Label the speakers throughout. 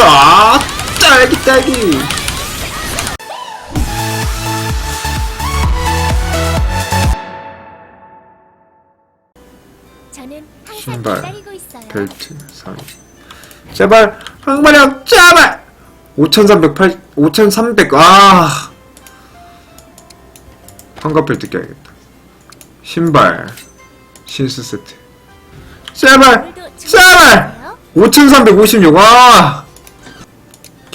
Speaker 1: 샷! 딸기 딸기! 신발. 벨트, 상. 제발, 항마력, 제발! 5308, 5300, 아! 환갑 벨트 껴야겠다. 신발, 신스 세트. 제발! 제발!
Speaker 2: 준비되셨어요?
Speaker 1: 5356, 아!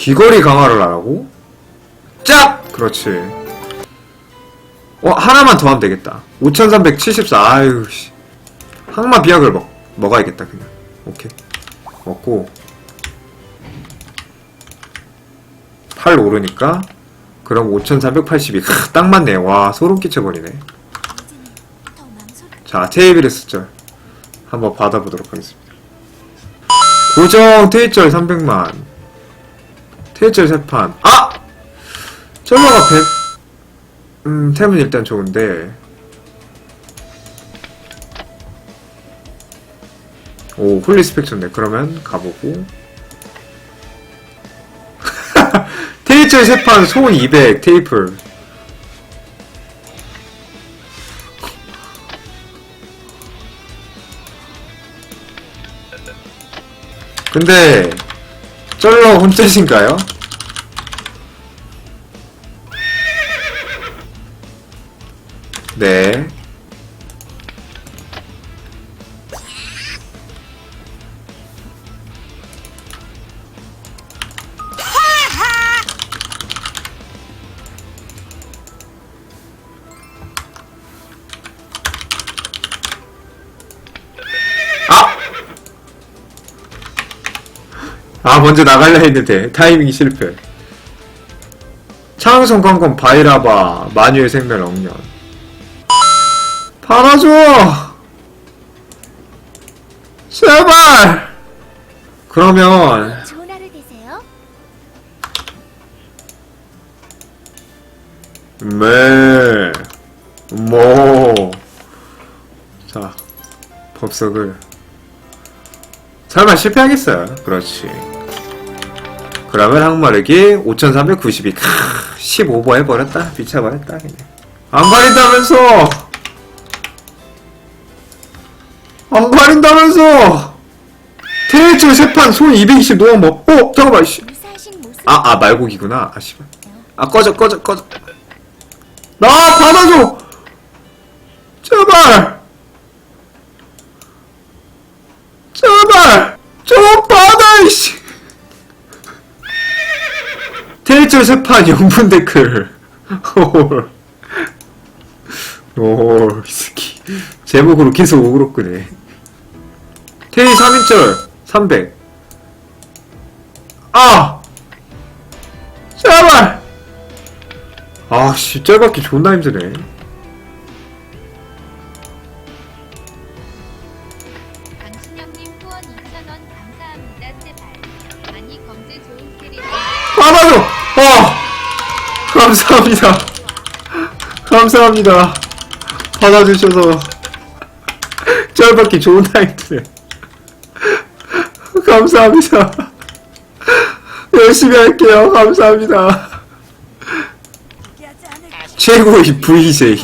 Speaker 1: 귀걸이 강화를 하라고? 짭! 그렇지. 어, 하나만 더 하면 되겠다. 5374, 아유, 씨. 항마 비약을 먹, 먹어야겠다, 그냥. 오케이. 먹고. 8 오르니까. 그럼 5382. 크, 딱 맞네. 와, 소름 끼쳐버리네. 자, 테이블에스 절. 한번 받아보도록 하겠습니다. 고정 테이절 300만. 테이절 3판. 아! 쩔러가 100. 음, 템은 일단 좋은데. 오, 홀리 스펙 좋네. 그러면 가보고. 테이절 3판, 소원 200, 테이플. 근데 쩔러 혼자신가요? 네. 아 먼저 나갈려 했는데 타이밍 실패 창성 관건 바이라바 마뉴엘 생멸 억년 팔아줘 제발 그러면
Speaker 2: 좋은 하루 되세요.
Speaker 1: 네. 뭐. 자, 법석을. 설마 실패하겠어요? 그렇지. 그러면 항마력이 5392. 크, 15버 해버렸다. 미쳐버렸다. 안 가린다면서! 안 가린다면서! 테이츠 세판 손 220 놓아 먹, 어, 잠깐만, 씨. 아, 아, 말고기구나. 아, 씨발. 아, 꺼져, 꺼져, 꺼져. 나 받아줘! 제발! 제발! 좀 받아, 1절 3판 0분 댓글. 헐. 오, 스키. 제목으로 계속 오그로 끄네. 테이 3인절 300. 아! 제발! 아씨, 짤밖에 존나 힘드네.
Speaker 3: 아,
Speaker 1: 맞아! 어! 감사합니다. 감사합니다. 받아주셔서. 짤받기 좋은 타임이네. 감사합니다. 열심히 할게요. 감사합니다. 최고의 VJ.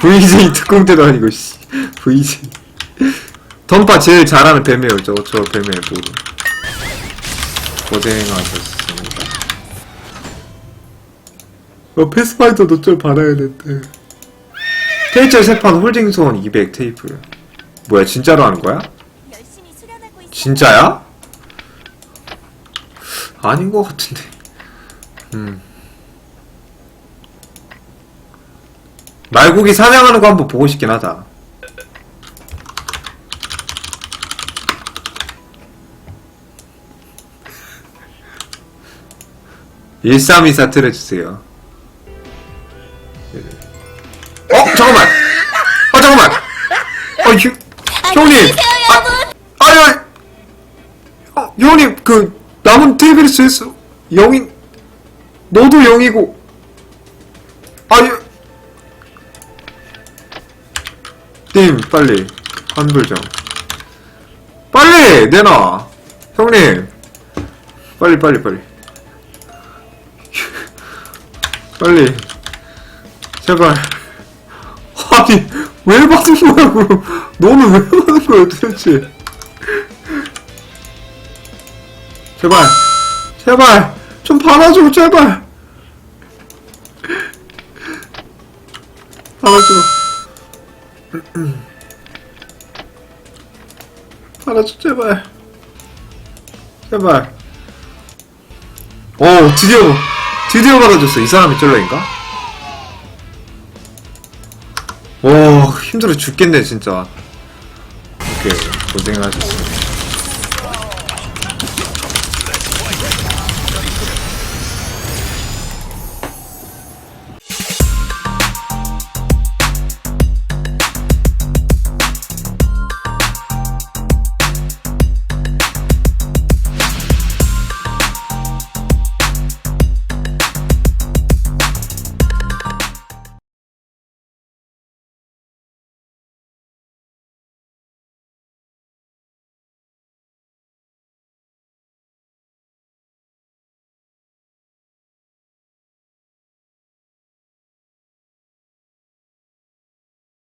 Speaker 1: VJ 특공대도 아니고, 씨. VJ. 던파 제일 잘하는 뱀이에요. 저, 저 뱀의 모르. 고생하셨습니다. 어, 패스파이터도 좀 받아야 된대. 테이처 세판 홀딩 소원 200 테이프. 뭐야, 진짜로 하는 거야?
Speaker 2: 열심히 수련하고 있어요.
Speaker 1: 진짜야? 아닌 것 같은데. 음. 말고기 사냥하는 거 한번 보고 싶긴 하다. (1324) 틀어주세요 어? 잠깐만. 어 잠깐만. 어 휴, 형님 아, 아니 어, 형님 그 남은 테이블에서 영인 너도 영이고. 아니 님 빨리. 환불 좀 빨리 내놔. 형님. 빨리 빨리 빨리. 빨리 제발 아니 왜 받은 그럼? 너는 왜 받은 거야 도대체? 제발 제발 좀 받아줘 제발. 받아줘. 받아줘 제발. 제발. 오 드디어 드디어 받아줬어. 이 사람이 쩔러인가? 힘들어 죽겠네 진짜. 오케이 고생하셨습니다